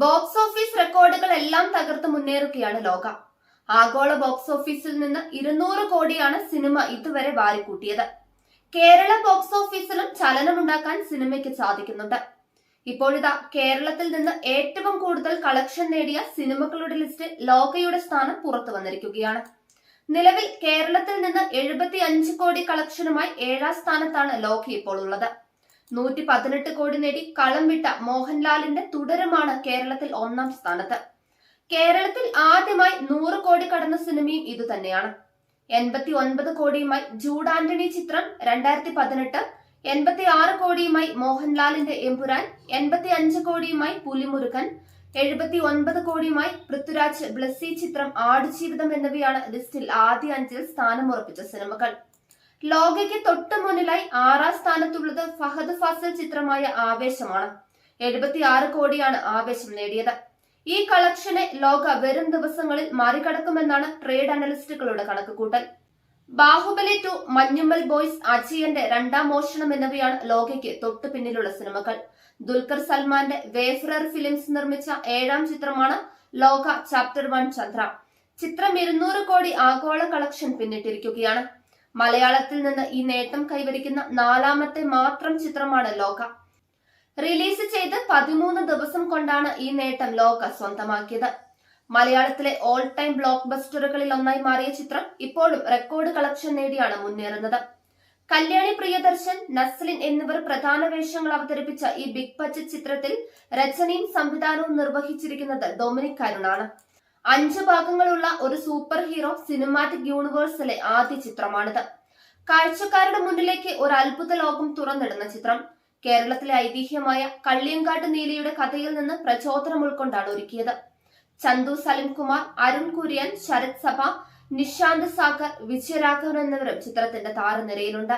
Box office റെക്കോർഡുകൾ എല്ലാം തകർത്ത് മുന്നേറുകയാണ് ലോക. ആഗോള ബോക്സ് ഓഫീസിൽ നിന്ന് ഇരുന്നൂറ് കോടിയാണ് സിനിമ ഇതുവരെ വാരിക്കൂട്ടിയത്. കേരള ബോക്സ് ഓഫീസിലും ചലനമുണ്ടാക്കാൻ സിനിമയ്ക്ക് സാധിക്കുന്നുണ്ട്. ഇപ്പോഴിതാ കേരളത്തിൽ നിന്ന് ഏറ്റവും കൂടുതൽ കളക്ഷൻ നേടിയ സിനിമകളുടെ ലിസ്റ്റിൽ ലോകയുടെ സ്ഥാനം പുറത്തു വന്നിരിക്കുകയാണ്. നിലവിൽ കേരളത്തിൽ നിന്ന് എഴുപത്തി അഞ്ച് കോടി കളക്ഷനുമായി ഏഴാം സ്ഥാനത്താണ് ലോക ഇപ്പോൾ ഉള്ളത്. നൂറ്റി പതിനെട്ട് കോടി നേടി കളം വിട്ട മോഹൻലാലിന്റെ തുടരമാണ് കേരളത്തിൽ ഒന്നാം സ്ഥാനത്ത്. കേരളത്തിൽ ആദ്യമായി നൂറ് കോടി കടന്ന സിനിമയും ഇതുതന്നെയാണ് എൺപത്തി ഒൻപത് കോടിയുമായി ജൂഡ് ആന്റണി ചിത്രം രണ്ടായിരത്തി പതിനെട്ട് എൺപത്തി ആറ് കോടിയുമായി മോഹൻലാലിന്റെ എമ്പുരാൻ എൺപത്തി അഞ്ച് കോടിയുമായി പുലിമുരുകൻ എഴുപത്തി ഒൻപത് കോടിയുമായി പൃഥ്വിരാജ് ബ്ലസ്സി ചിത്രം ആടുജീവിതം എന്നിവയാണ് ലിസ്റ്റിൽ ആദ്യ അഞ്ചിൽ സ്ഥാനമുറപ്പിച്ച സിനിമകൾ. ലോകയ്ക്ക് തൊട്ടു മുന്നിലായി ആറാം സ്ഥാനത്തുള്ളത് ഫഹദ് ഫാസൽ ചിത്രമായ ആവേശമാണ്. എഴുപത്തി ആറ് കോടിയാണ് ആവേശം നേടിയത്. ഈ കളക്ഷനെ ലോക വരും ദിവസങ്ങളിൽ മറികടക്കുമെന്നാണ് ട്രേഡ് അനലിസ്റ്റുകളുടെ കണക്കുകൂട്ടൽ. ബാഹുബലി ടു മഞ്ഞുമ്മൽ ബോയ്സ് അജയന്റെ രണ്ടാം മോഷണം എന്നിവയാണ് ലോകയ്ക്ക് തൊട്ടു പിന്നിലുള്ള സിനിമകൾ. ദുൽഖർ സൽമാന്റെ വേഫ്രർ ഫിലിംസ് നിർമ്മിച്ച ഏഴാം ചിത്രമാണ് ലോക ചാപ്റ്റർ വൺ ചന്ദ്ര. ചിത്രം ഇരുന്നൂറ് കോടി ആഗോള കളക്ഷൻ പിന്നിട്ടിരിക്കുകയാണ്. മലയാളത്തിൽ നിന്ന് ഈ നേട്ടം കൈവരിക്കുന്ന നാലാമത്തെ മാത്രം ചിത്രമാണ് ലോക. റിലീസ് ചെയ്ത് പതിമൂന്ന് ദിവസം കൊണ്ടാണ് ഈ നേട്ടം ലോക സ്വന്തമാക്കിയത്. മലയാളത്തിലെ ഓൾ ടൈം ബ്ലോക്ക് ബസ്റ്ററുകളിൽ ഒന്നായി മാറിയ ചിത്രം ഇപ്പോഴും റെക്കോർഡ് കളക്ഷൻ നേടിയാണ് മുന്നേറുന്നത്. കല്യാണി പ്രിയദർശൻ നസ്ലിൻ എന്നിവർ പ്രധാന വേഷങ്ങൾ അവതരിപ്പിച്ച ഈ ബിഗ് ബജറ്റ് ചിത്രത്തിൽ രചനയും സംവിധാനവും നിർവഹിച്ചിരിക്കുന്നത് ഡൊമിനിക് അരുണാണ് അഞ്ച് ഭാഗങ്ങളുള്ള ഒരു സൂപ്പർ ഹീറോ സിനിമാറ്റിക് യൂണിവേഴ്സിലെ ആദ്യ ചിത്രമാണിത്. കാഴ്ചക്കാരുടെ മുന്നിലേക്ക് ഒരു അത്ഭുത ലോകം തുറന്നിടുന്ന ചിത്രം. കേരളത്തിലെ ഐതിഹ്യമായ കള്ളിയങ്കാട്ട് നീലിയുടെ കഥയിൽ നിന്ന് പ്രചോദനം ഉൾക്കൊണ്ടാണ് ഒരുക്കിയത്. ചന്തു സലിംകുമാർ അരുൺ കുര്യൻ ശരത് സഭ നിശാന്ത് സാഗർ വിജയരാഘവൻ എന്നിവരും ചിത്രത്തിന്റെ താരനിരയിലുണ്ട്.